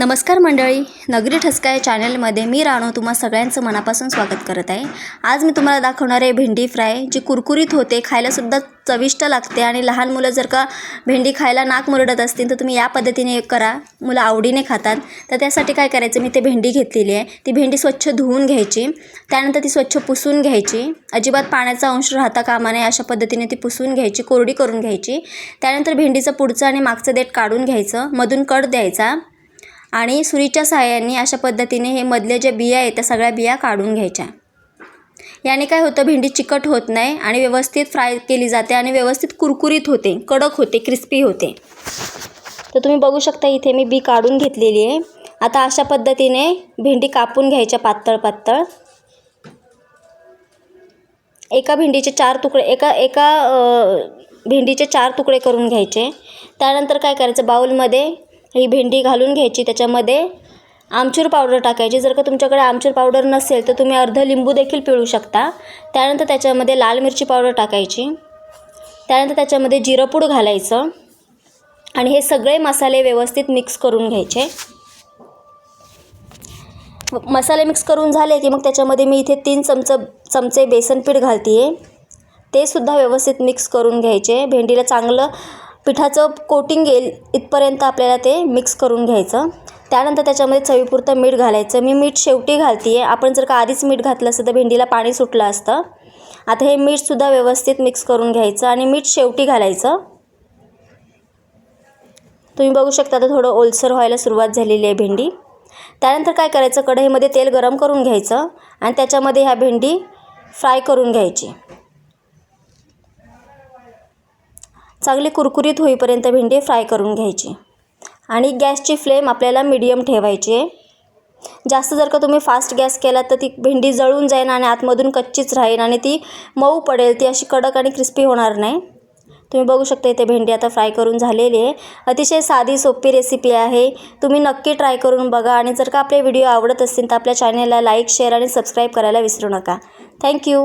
नमस्कार मंडळी. नगरी ठसका या चॅनलमध्ये मी राणू तुम्हा सगळ्यांचं मनापासून स्वागत करत आहे. आज मी तुम्हाला दाखवणार आहे भेंडी फ्राय जी कुरकुरीत होते खायलासुद्धा चविष्ट लागते आणि लहान मुलं जर का भेंडी खायला नाक मुरडत असतील तर तुम्ही या पद्धतीने करा. मुलं आवडीने खातात. तर त्यासाठी काय करायचं मी ते भेंडी घेतलेली आहे. ती भेंडी स्वच्छ धुवून घ्यायची. त्यानंतर ती स्वच्छ पुसून घ्यायची. अजिबात पाण्याचा अंश राहता कामा नये अशा पद्धतीने ती पुसून घ्यायची कोरडी करून घ्यायची. त्यानंतर भेंडीचं पुढचं आणि मागचं देठ काढून घ्यायचं. मधून कट द्यायचा. आणि सुरीच्या सहाय्याने अशा पद्धतीने हे मधले जे बिया आहेत त्या सगळ्या बिया काढून घ्यायच्या. याने काय होतं भेंडी चिकट होत नाही आणि व्यवस्थित फ्राय केली जाते आणि व्यवस्थित कुरकुरीत होते कडक होते क्रिस्पी होते. तर तुम्ही बघू शकता इथे मी बी काढून घेतलेली आहे. आता अशा पद्धतीने भेंडी कापून घ्यायच्या पातळ पातळ. एका भेंडीचे चार तुकडे एका एका भेंडीचे चार तुकडे करून घ्यायचे. त्यानंतर काय करायचं बाऊलमध्ये ही भेंडी घालून घ्यायची. त्याच्यामध्ये आमचूर पावडर टाकायची. जर का तुमच्याकडे आमचूर पावडर नसेल तर तुम्ही अर्ध लिंबू देखील पिळू शकता. त्यानंतर त्याच्यामध्ये लाल मिरची पावडर टाकायची. त्यानंतर त्याच्यामध्ये जिरंपूड घालायचं. आणि हे सगळे मसाले व्यवस्थित मिक्स करून घ्यायचे. मसाले मिक्स करून झाले की मग त्याच्यामध्ये मी इथे तीन चमच चमचे बेसन पीठ घालते आहे ते सुद्धा व्यवस्थित मिक्स करून घ्यायचे. भेंडीला चांगलं पिठाचं कोटिंग येईल इथपर्यंत आपल्याला ते मिक्स करून घ्यायचं. त्यानंतर त्याच्यामध्ये चवीपुरतं मीठ घालायचं. मी मीठ शेवटी घालते आहे आपण जर का आधीच मीठ घातलं असतं तर भेंडीला पाणी सुटलं असतं. आता हे मीठसुद्धा व्यवस्थित मिक्स करून घ्यायचं आणि मीठ शेवटी घालायचं. तुम्ही बघू शकता आता थोडं ओलसर व्हायला सुरुवात झालेली आहे भेंडी. त्यानंतर काय करायचं? कढईमध्ये तेल गरम करून घ्यायचं आणि त्याच्यामध्ये ह्या भेंडी फ्राय करून घ्यायची. चांगली कुरकुरीत होईपर्यंत भेंडी फ्राय करून घ्यायची. आणि गॅसची फ्लेम आपल्याला मिडियम ठेवायची आहे. जास्त जर का तुम्ही फास्ट गॅस केला तर ती भेंडी जळून जाईल आणि आतमधून कच्चीच राहील आणि ती मऊ पडेल. ती अशी कडक आणि क्रिस्पी होणार नाही. तुम्ही बघू शकता इथे भेंडी आता फ्राय करून झालेली आहे. अतिशय साधी सोपी रेसिपी आहे. तुम्ही नक्की ट्राय करून बघा आणि जर का आपले व्हिडिओ आवडत असतील तर आपल्या चॅनेलला लाईक शेअर आणि सबस्क्राईब करायला विसरू नका. थँक्यू